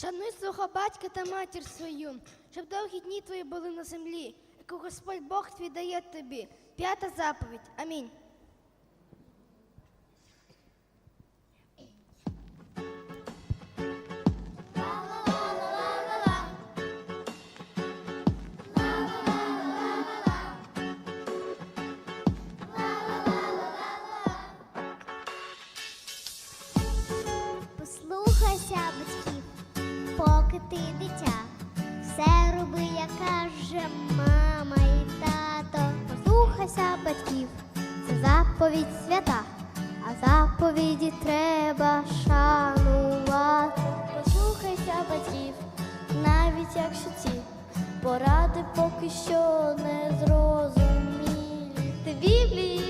Шануй свого батька та матір свою, щоб довгі дні твої були на землі, яку Господь Бог твій дає тобі. П'ята заповідь. Амінь. Поки ти дитя. Все роби, як каже мама і тато. Послухайся батьків, це заповідь свята, а заповіді треба шанувати. Послухайся батьків, навіть якщо ці поради поки що не зрозумілі. Ти Біблії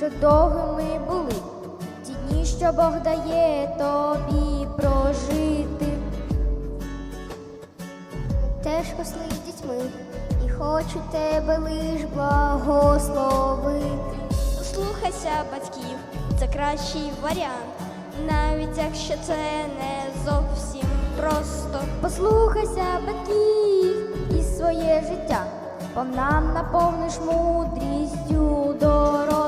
що довгими були ті дні, що Бог дає тобі прожити. Теж росли дітьми і хочу тебе лиш благословити. Послухайся батьків, це кращий варіант, навіть якщо це не зовсім просто. Послухайся батьків і своє життя, бо нам наповниш мудрістю дорогу.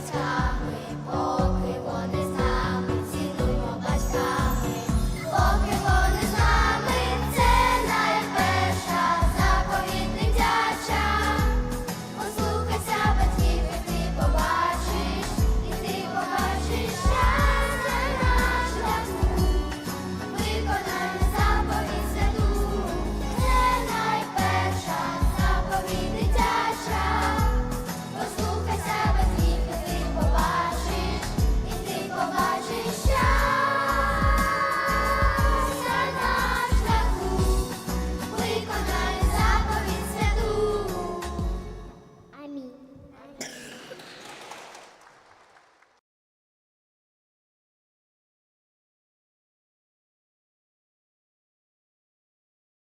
Polska.